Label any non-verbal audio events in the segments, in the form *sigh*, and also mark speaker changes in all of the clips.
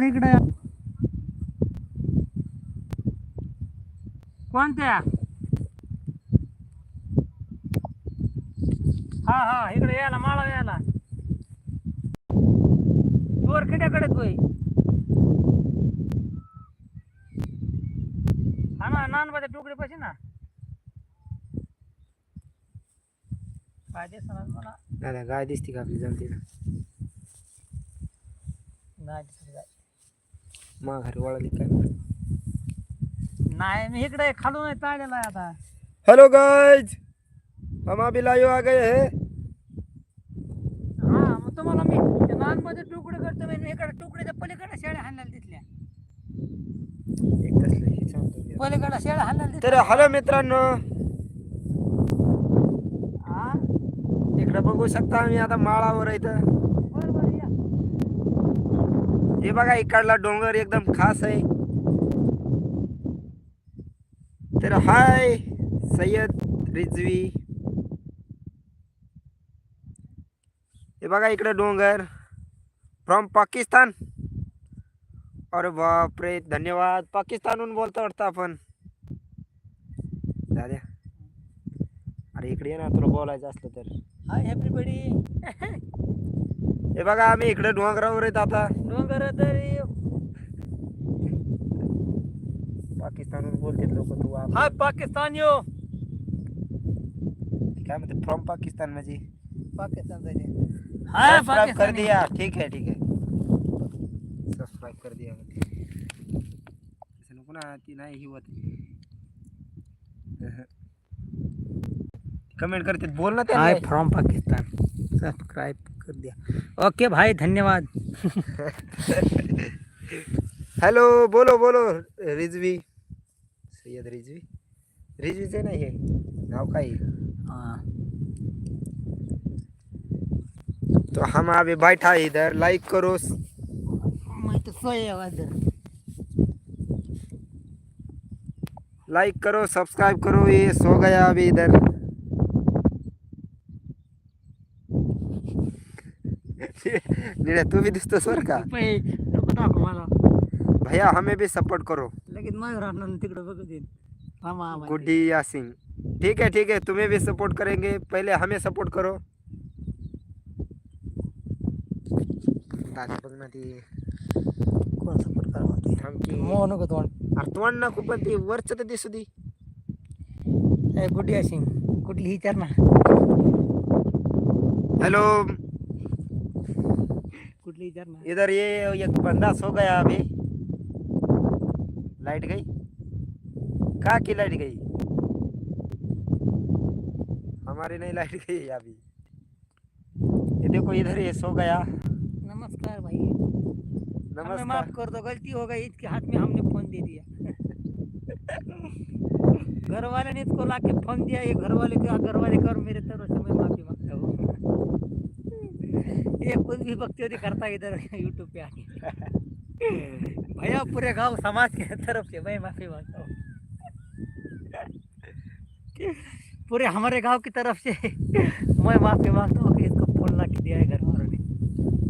Speaker 1: बरं इकडे कोणत्या? हा हा इकडे यायला माळा यायला. चोर खिड्याकडे तोय हा ना नानबाच्या टुकडे पाशी ना. काय दिसणार मला?
Speaker 2: दादा गाय दिसते का आपली जमते
Speaker 1: नाही दिसत काय.
Speaker 2: माघारी वळाली काय
Speaker 1: नाही मी इकडे खालून चाललेला आहे आता.
Speaker 2: हेलो गाइज हम अभी लाइव आ गए हैं.
Speaker 1: हा मग तुम्हाला मी ते नानमध्ये तुकडे करतो मी इकडे तुकड्याच्या पलीकडे शेळ्या हाणलेल्या तिथल्या
Speaker 2: एक तसलं हे सांगतो मी.
Speaker 1: पलीकडे शेळ्या हाणलेल्या
Speaker 2: तर हॅलो मित्रांनो.
Speaker 1: हा
Speaker 2: इकडे बघू शकता आम्ही आता माळावर इथं.
Speaker 1: या
Speaker 2: हे बघा इकडला डोंगर एकदम खास आहे. तर हाय सय्यद रिजवी. हे बघा इकडे डोंगर. फ्रॉम पाकिस्तान. अरे बापरे धन्यवाद. पाकिस्तानहून बोलतो वाटतं आपण. दाद्या अरे इकडे ये ना तुला बोलायचं असलं तर.
Speaker 1: हाय एव्हरीबडी *laughs*
Speaker 2: हे बघा आम्ही इकडे डोंगरावर आहेत आता
Speaker 1: डोंगर तरी.
Speaker 2: पाकिस्तानहून बोलतात लोक तू आप-
Speaker 1: हाय पाकिस्तान यो.
Speaker 2: काय म्हणते फ्रॉम पाकिस्तान म्हणजे?
Speaker 1: पाकिस्तान हाय
Speaker 2: सब्सक्राइब कर
Speaker 1: पाकिस्तान.
Speaker 2: दिया. ठीक है ठीक है सब्सक्राइब कर दिया. नको ना ती नाही ही होत कमेंट करते बोल ना
Speaker 1: हाय
Speaker 2: त्या
Speaker 1: फ्रॉम पाकिस्तान. सब्सक्राइब कर दिया। ओके भाई धन्यवाद। *laughs*
Speaker 2: हॅलो बोलो बोलो रिजवी। सय्यद रिजवी। रिजवीचे नाही हे नाव काय आहे?
Speaker 1: हाँ।
Speaker 2: तो हम अभी बैठा है इधर लाइक करो।
Speaker 1: मैं तो सोया इधर।
Speaker 2: लाइक करो सब्सक्राइब करो ये सो गया अभी इधर। निळ्या तू भी दिसतोस बरं का?
Speaker 1: नको मला.
Speaker 2: भैया हमें भी सपोर्ट करो.
Speaker 1: लगेच मयूर आणून तिकडे बघत येईल थांबा आम्हाला.
Speaker 2: गुड्डी या सिंह ठीक है ठीक है तुम्हें भी सपोर्ट करेंगे. पहले हमें सपोर्ट करो. दादा बघ ना ती.
Speaker 1: कोण सपोर्ट करा म्हणते
Speaker 2: थांब की.
Speaker 1: मो नको तोंड.
Speaker 2: अरे तोंड ना खूप पण ती वरच तर दिसू दे.
Speaker 1: ए गुड्डी असिंग कुठली ही विचार ना.
Speaker 2: हेलो.
Speaker 1: विचार ना।
Speaker 2: इधर ये एक बंदा सो गया अभी। लाइट गई? कहा की लाइट गई? हमारी नहीं लाइट गई अभी। ये देखो इधर ये सो गया।
Speaker 1: नमस्कार भाई।
Speaker 2: नमस्कार।
Speaker 1: माफ़ कर दो गलती हो गई। इसके हाथ में हमने फ़ोन दे दिया। *laughs* घर वाले ने इसको लाके फ़ोन दिया। ये घर वाले क्या घर वाले कर मेरे तरफ़ से मैं माफ़ी माँगता हूँ। ये खुद भी बकचोदी करता इधर यूट्यूब पे आके। भैया पूरे गाँव समाज के तरफ़ से मैं माफ़ी माँगता हूँ। पूरे हमारे गाँव की तरफ़ से मैं माफ़ी माँगता हूँ कि इसको फ़ोन ला के दिया है घर वालों ने।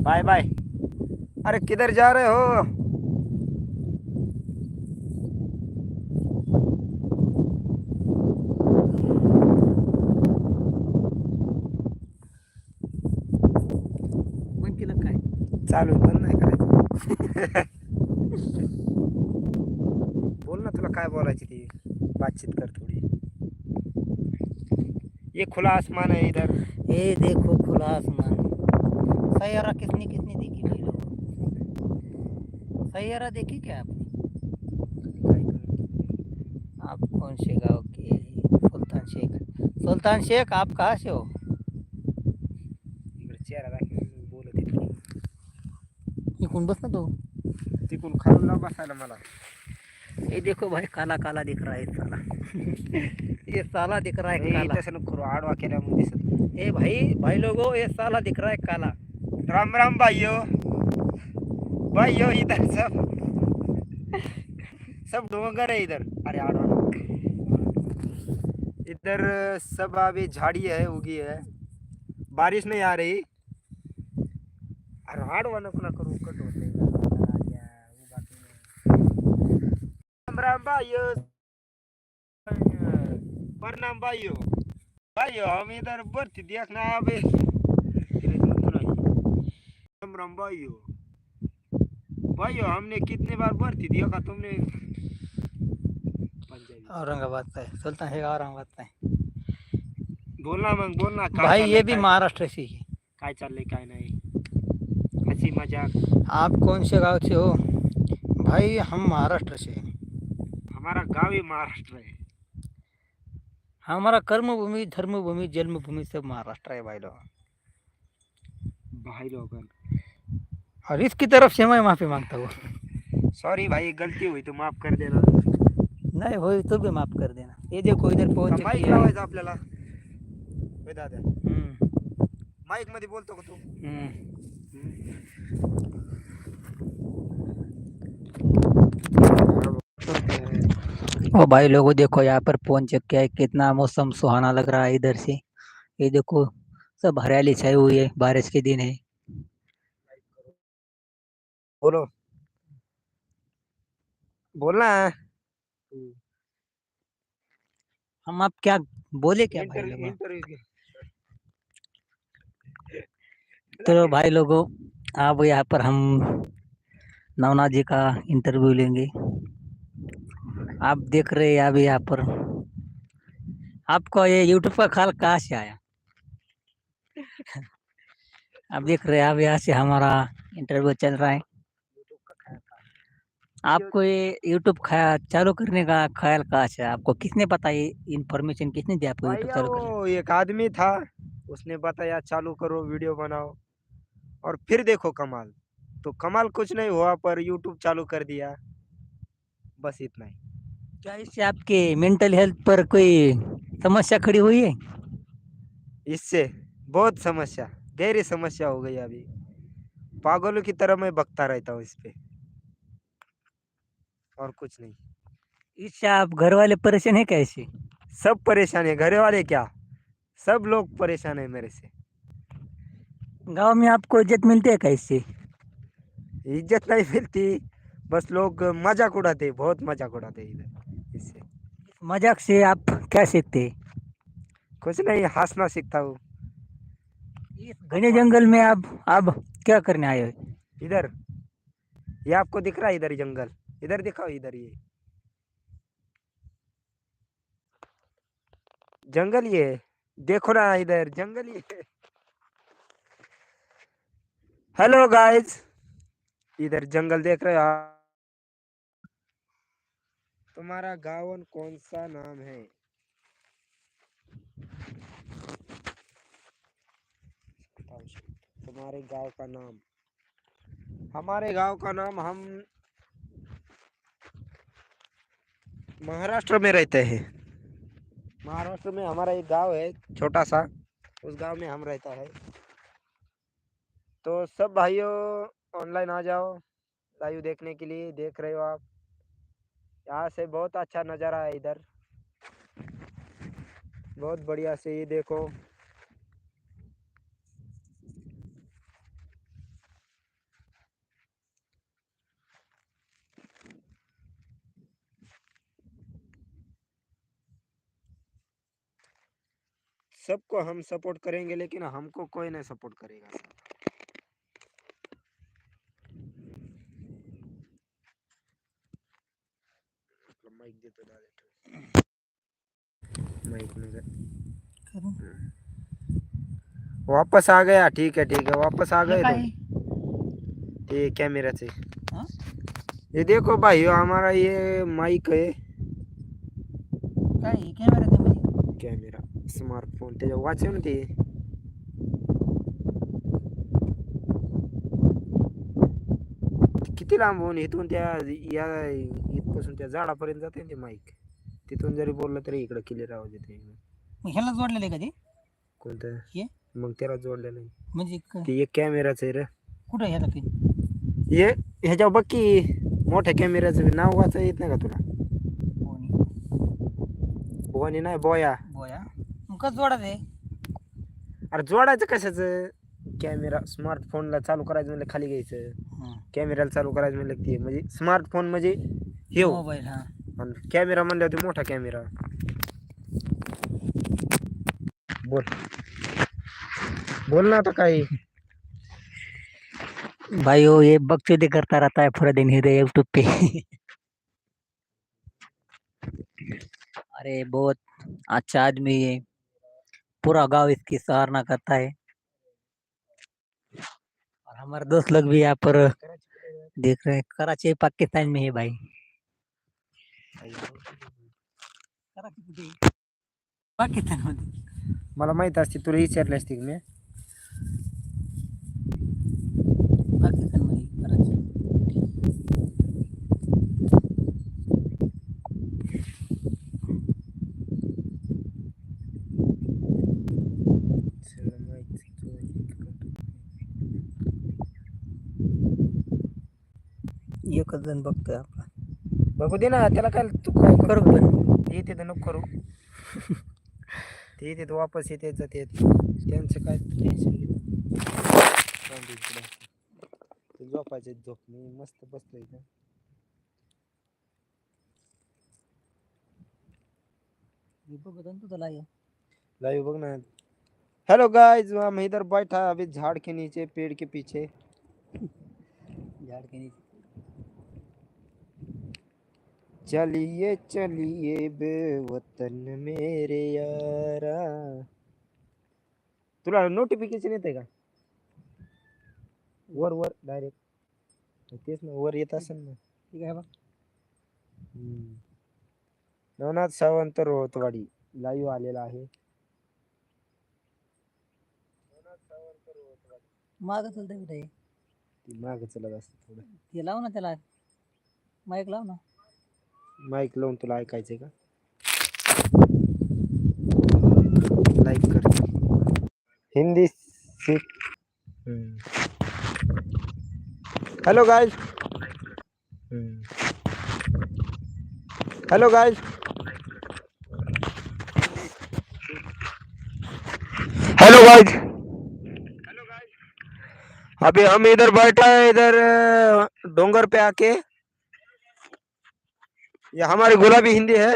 Speaker 2: बाय बाय अरे किधर जा रहे हो
Speaker 1: मग केलं काय
Speaker 2: चालू बंद नाही करायचं बोल ना तुला काय बोलायची ती. बातचीत कर थोडी. ये खुला आसमान है इधर.
Speaker 1: ये देखो खुला आसमान. सैयारा किसने किसने देखी भाई लोग सैयारा देखी क्या आपने? आप कौन से गाँव के सुल्तान शेख। सुल्तान शेख आप कहाँ से हो
Speaker 2: इकडे चेहरा दाखव बोलत आहे.
Speaker 1: इकून बस ना तो
Speaker 2: तिकून खालून लाव बसायला मला.
Speaker 1: ये देखो भाई काला काला दिख रहा है साला. *laughs* ये साला दिख रहा है काला.
Speaker 2: नको करू आडवा केल्यामुळे दिसत नाही.
Speaker 1: ए भाई भाई लोगों ये साला दिख रहा है काला.
Speaker 2: राम राम भाइयों भाइयों इधर सब. सब डोंगर है इधर. अरे आडवा इधर सब अभी झाड़ी है उगी है. बारिश नहीं आ रही. अरे आडवा ना करू कट होत नाही राजा, उभा करू. राम राम भाइयों प्रणाम भाइयों भाइयों हम इधर भर्ती देखना अबे राम भाइयों भाइयों हमने कितने बार भर्ती देखा तुमने?
Speaker 1: औरंगाबाद है सुल्तान है औरंगाबाद का
Speaker 2: बोलना मग बोलना
Speaker 1: भाई ये भी महाराष्ट्र से ही।
Speaker 2: काय चाललंय काय नाही। हसी मज़ाक।
Speaker 1: आप कौन से गाँव से हो? भाई हम महाराष्ट्र से। हैं
Speaker 2: हमारा गांव ही महाराष्ट्र है।
Speaker 1: हमारा कर्मभूमि धर्मभूमि जन्मभूमि सब महाराष्ट्र है भाई लोग।
Speaker 2: भाई लोगन
Speaker 1: और इसकी तरफ से मैं माफी मांगता हूँ।
Speaker 2: सॉरी भाई गलती हुई तो माफ कर देना।
Speaker 1: नहीं हो तो भी माफ कर देना। ये देखो इधर पहुंच है।
Speaker 2: लावायचं आपल्याला। दादा। माईकमध्ये बोलतो का तू।
Speaker 1: ओ भाई लोगों देखो यहाँ पर पहुँच चुके हैं कितना मौसम सुहाना लग रहा है इधर से। ये देखो सब हरियाली छाई हुई है बारिश के दिन है।
Speaker 2: बोलो। बोलना है।
Speaker 1: हम आप क्या बोले क्या भाई लोगों तो भाई लोगों आप यहाँ पर हम नवनाथ जी का इंटरव्यू लेंगे। आप देख रहे हैं अभी यहाँ पर। आपको ये यूट्यूब *laughs* का ख्याल कहाँ से आया? आप देख रहे हैं अब यहाँ से हमारा इंटरव्यू चल रहा है। आपको ये यूट्यूब चालू करने का ख्याल कहाँ से आपको किसने बताया इन्फॉर्मेशन किसने दिया आपको यूट्यूब चालू करने?
Speaker 2: एक आदमी था उसने बताया चालू करो वीडियो बनाओ। और फिर देखो कमाल। तो कमाल कुछ नहीं हुआ पर यूट्यूब चालू कर दिया। बस इतना ही।
Speaker 1: क्या इससे आपके मेंटल हेल्थ पर कोई समस्या खड़ी हुई है?
Speaker 2: इससे बहुत समस्या गहरी समस्या हो गई अभी। पागलों की तरह मैं बकता रहता हूँ इस पे और कुछ नहीं।
Speaker 1: इससे आप घर वाले परेशान है कैसे
Speaker 2: सब परेशान है। घरे वाले क्या? सब लोग परेशान है मेरे से।
Speaker 1: गाँव में आपको इज़्ज़त मिलती है कैसे
Speaker 2: इज़्ज़त नहीं मिलती। बस लोग मज़ाक उड़ाते बहुत मज़ाक उड़ाते इधर।
Speaker 1: मज़ाक से आप क्या सीखते?
Speaker 2: कुछ नहीं हंसना सीखता हूँ।
Speaker 1: घने जंगल में आप अब क्या करने आए हो?
Speaker 2: इधर। ये आपको दिख रहा है इधर जंगल। इधर दिखाओ इधर ये। जंगल ये। देखो ना इधर जंगल ये। हेलो गाइस इधर जंगल देख रहे हो आप। तुम्हारा गाँव कौन सा नाम है? तुम्हारे गाँव का नाम। हमारे गाँव का नाम हम महाराष्ट्र में रहते हैं। महाराष्ट्र में हमारा एक गाँव है, छोटा सा। उस गाँव में हम रहता है। तो सब भाइयों ऑनलाइन आ जाओ। लाइव देखने के लिए देख रहे हो आप। यहाँ से बहुत अच्छा नज़ारा है इधर। बहुत बढ़िया से ये देखो। सबको हम सपोर्ट करेंगे, लेकिन हमको कोई नहीं सपोर्ट करेगा वापस आ गया. ठीक है ठीक है. वापस आ गए तो ये कैमरा से.
Speaker 1: हाँ?
Speaker 2: ये देखो भाई हमारा ये माइक है.
Speaker 1: काय कॅमेरा ते
Speaker 2: कॅमेरा स्मार्टफोन त्याच्या वाच आहे ना ते किती लांब होऊन इथून त्या या इथपासून त्या झाडापर्यंत जाते ना ते माईक तिथून जरी बोललं तरी इकडं क्लिअर आवाज येते
Speaker 1: ह्याला जोडलेलं आहे का ते?
Speaker 2: कोणतं? मग त्याला जोडलेलं आहे
Speaker 1: म्हणजे क-
Speaker 2: ते एक कॅमेराचं आहे रे.
Speaker 1: कुठं ह्याला ते?
Speaker 2: हे ह्याच्यावर बघ की मोठ्या कॅमेऱ्याचं बी नाव वाचा येत नाही का तुला?
Speaker 1: कोणी?
Speaker 2: भवानी नाही बोया.
Speaker 1: बोया? मग कसं जोडा ते
Speaker 2: अरे जोडायचं कशाचं? कॅमेरा स्मार्टफोनला चालू करायचं म्हणलं खाली घ्यायचं. कॅमेऱ्याला चालू करायचं म्हणलं ते. म्हणजे स्मार्टफोन म्हणजे हे हो.
Speaker 1: मोबाईल हा.
Speaker 2: आणि कॅमेरा म्हणल्यावर ते मोठा कॅमेरा बोल. बोल तो कहीं।
Speaker 1: भाई वो ये बकचोदी करता रहता है पूरा दिन इधर यूट्यूब पे। अरे बहुत अच्छा आदमी है। पूरा गाँव इसकी सराहना करता है। और हमारे दोस्त लोग भी यहाँ पर देख रहे हैं। कराची पाकिस्तान में है भाई। पाकिस्तान मध्ये
Speaker 2: मला माहित असते तुला विचारले असते मी
Speaker 1: एकच जण बघतोय आपला.
Speaker 2: बघू दे ना त्याला काय तू काय
Speaker 1: करू? पण
Speaker 2: येते तर नको करू. *laughs* ते येते तर वापस येते जाते त्यांचं काय टेन्शन झोपायचे झोप मी मस्त बसलो इथं
Speaker 1: मी बघतो ना तुझा लाईव्ह
Speaker 2: लाइव बघ ना हेलो गाइस हम इधर बैठा अभी झाड़ के नीचे पेड़ के पीछे।
Speaker 1: झाड के नीचे।
Speaker 2: चलिए चलिए बेवतन मेरे यारा। तुला नोटिफिकेशन येते का? वर वर डायरेक्ट तेच ना वर येत असेल ना.
Speaker 1: ठीक आहे बघ
Speaker 2: हम्म. नवनाथ सावंत रोहतवाडी लाईव्ह आलेला आहे.
Speaker 1: माग चलतंय कुठे?
Speaker 2: ती माग चलत असते थोडं.
Speaker 1: ते लाव ना त्याला. माईक लाव ना.
Speaker 2: माईक लावून तुला ऐकायचंय का? लाईक कर. हिंदी सीख hello guys hello guys hello guys अभी हम इधर बैठा है, इधर डोंगर पे आके। ये हमारी गुलाबी हिंदी है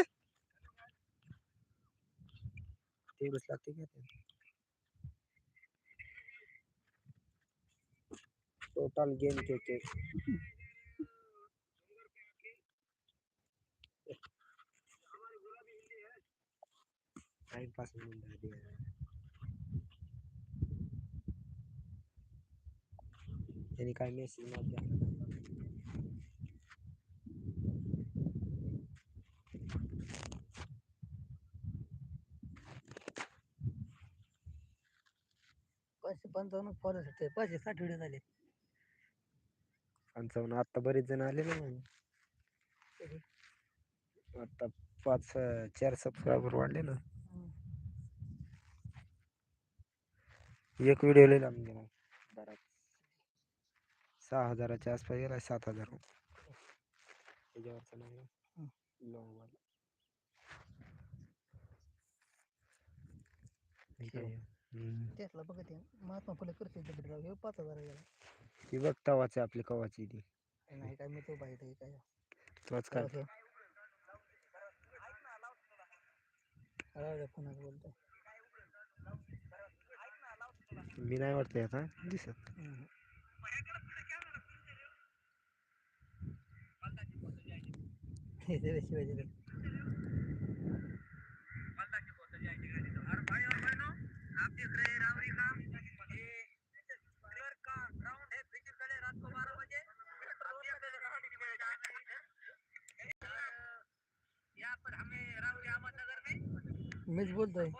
Speaker 2: तेरस लागते क्या ते? टोटल गेम के के टाइम पास मेसेज नव्हता
Speaker 1: पाचशे पंचावन्न फॉलोअर्स होते साठ झाले
Speaker 2: पंचावन्न. आता बरेच जण आले ना मग. आता पाच चार सबस्क्रायबर वाढले ना. एक व्हिडिओ लिहिला म्हणजे मग सहा हजाराच्या आसपास गेला सात हजार. त्याच्यावरचा नाही long वाला.
Speaker 1: त्यातला बघत. आहे महात्मा फुले करते हे पाच हजार गेला
Speaker 2: ती बघ तवाची आपली कवाची ती.
Speaker 1: नाही काय मी तो पाहिजे काय.
Speaker 2: तोच काय
Speaker 1: राहू दे कोणाला बोलतोय.
Speaker 2: मी नाही वाटत आता दिसत.
Speaker 1: हम्म. हे सगळे शिवाजी राव. मीच बोलतोय.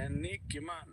Speaker 3: त्यांनी किमान